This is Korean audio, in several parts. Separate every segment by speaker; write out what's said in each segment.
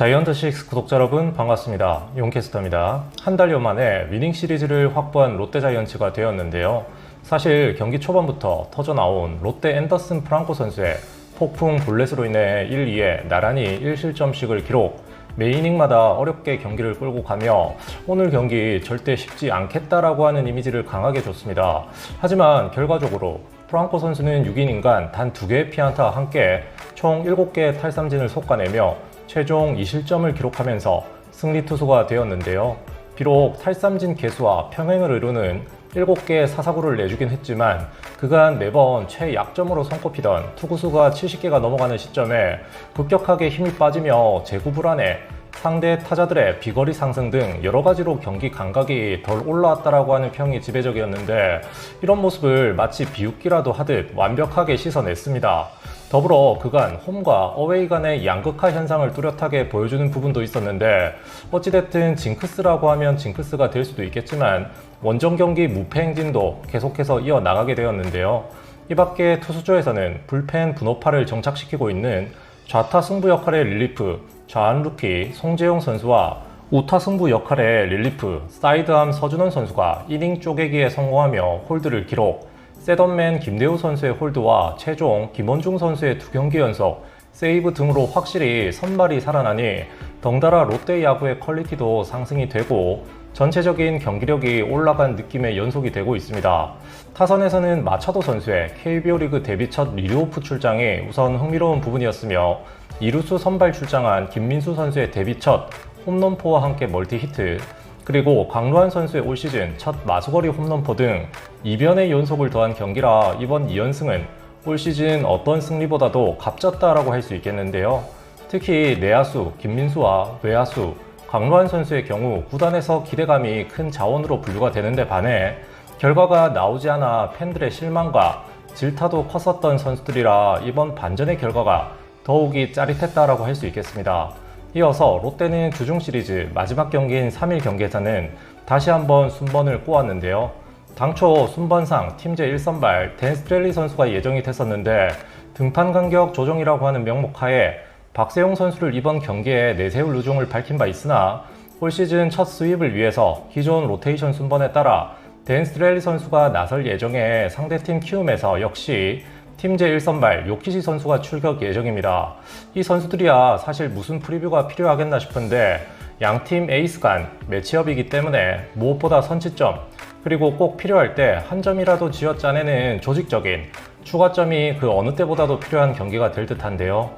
Speaker 1: 자이언트 6 구독자 여러분 반갑습니다. 용캐스터입니다. 한 달여 만에 위닝 시리즈를 확보한 롯데 자이언츠가 되었는데요. 사실 경기 초반부터 터져 나온 롯데 앤더슨 프랑코 선수의 폭풍 볼넷으로 인해 1, 2에 나란히 1실점씩을 기록 메이닝마다 어렵게 경기를 끌고 가며 오늘 경기 절대 쉽지 않겠다라고 하는 이미지를 강하게 줬습니다. 하지만 결과적으로 프랑코 선수는 6이닝간 단 2개의 피안타와 함께 총 7개의 탈삼진을 솎아내며 최종 2실점을 기록하면서 승리 투수가 되었는데요. 비록 탈삼진 개수와 평행을 이루는 7개의 사사구를 내주긴 했지만 그간 매번 최약점으로 손꼽히던 투구수가 70개가 넘어가는 시점에 급격하게 힘이 빠지며 제구 불안에 상대 타자들의 비거리 상승 등 여러 가지로 경기 감각이 덜 올라왔다라고 하는 평이 지배적이었는데 이런 모습을 마치 비웃기라도 하듯 완벽하게 씻어냈습니다. 더불어 그간 홈과 어웨이 간의 양극화 현상을 뚜렷하게 보여주는 부분도 있었는데 어찌됐든 징크스라고 하면 징크스가 될 수도 있겠지만 원정 경기 무패 행진도 계속해서 이어나가게 되었는데요. 이 밖에 투수조에서는 불펜 분호파를 정착시키고 있는 좌타 승부 역할의 릴리프 좌안 루키 송재용 선수와 우타 승부 역할의 릴리프 사이드암 서준원 선수가 이닝 쪼개기에 성공하며 홀드를 기록 세던맨 김대우 선수의 홀드와 최종 김원중 선수의 두 경기 연속 세이브 등으로 확실히 선발이 살아나니 덩달아 롯데 야구의 퀄리티도 상승이 되고 전체적인 경기력이 올라간 느낌의 연속이 되고 있습니다. 타선에서는 마차도 선수의 KBO 리그 데뷔 첫 리드오프 출장이 우선 흥미로운 부분이었으며 이루수 선발 출장한 김민수 선수의 데뷔 첫 홈런포와 함께 멀티 히트 그리고 강루한 선수의 올 시즌 첫 마수거리 홈런포 등 이변의 연속을 더한 경기라 이번 2연승은 올 시즌 어떤 승리보다도 값졌다라고 할 수 있겠는데요. 특히 내야수 김민수와 외야수 강루한 선수의 경우 구단에서 기대감이 큰 자원으로 분류가 되는데 반해 결과가 나오지 않아 팬들의 실망과 질타도 컸었던 선수들이라 이번 반전의 결과가 더욱이 짜릿했다라고 할 수 있겠습니다. 이어서 롯데는 주중 시리즈 마지막 경기인 3일 경기에서는 다시 한번 순번을 꼬았는데요. 당초 순번상 팀제 1선발 댄 스트렐리 선수가 예정이 됐었는데 등판 간격 조정이라고 하는 명목 하에 박세용 선수를 이번 경기에 내세울 의중을 밝힌 바 있으나 올 시즌 첫 스윕을 위해서 기존 로테이션 순번에 따라 댄 스트렐리 선수가 나설 예정에 상대팀 키움에서 역시 팀 제 1선발 요키시 선수가 출격 예정입니다. 이 선수들이야 사실 무슨 프리뷰가 필요하겠나 싶은데 양팀 에이스 간 매치업이기 때문에 무엇보다 선취점 그리고 꼭 필요할 때 한 점이라도 쥐어짜내는 조직적인 추가점이 그 어느 때보다도 필요한 경기가 될 듯한데요.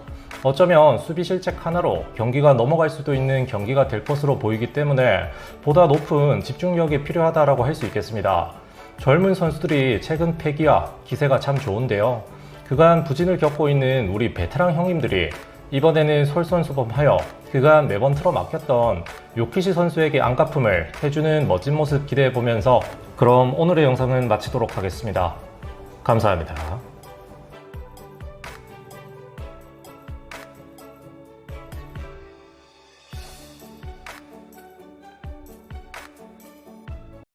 Speaker 1: 어쩌면 수비 실책 하나로 경기가 넘어갈 수도 있는 경기가 될 것으로 보이기 때문에 보다 높은 집중력이 필요하다라고 할 수 있겠습니다. 젊은 선수들이 최근 패기와 기세가 참 좋은데요. 그간 부진을 겪고 있는 우리 베테랑 형님들이 이번에는 솔선수범하여 그간 매번 틀어막혔던 요키시 선수에게 안갚음을 해주는 멋진 모습 기대해 보면서 그럼 오늘의 영상은 마치도록 하겠습니다. 감사합니다.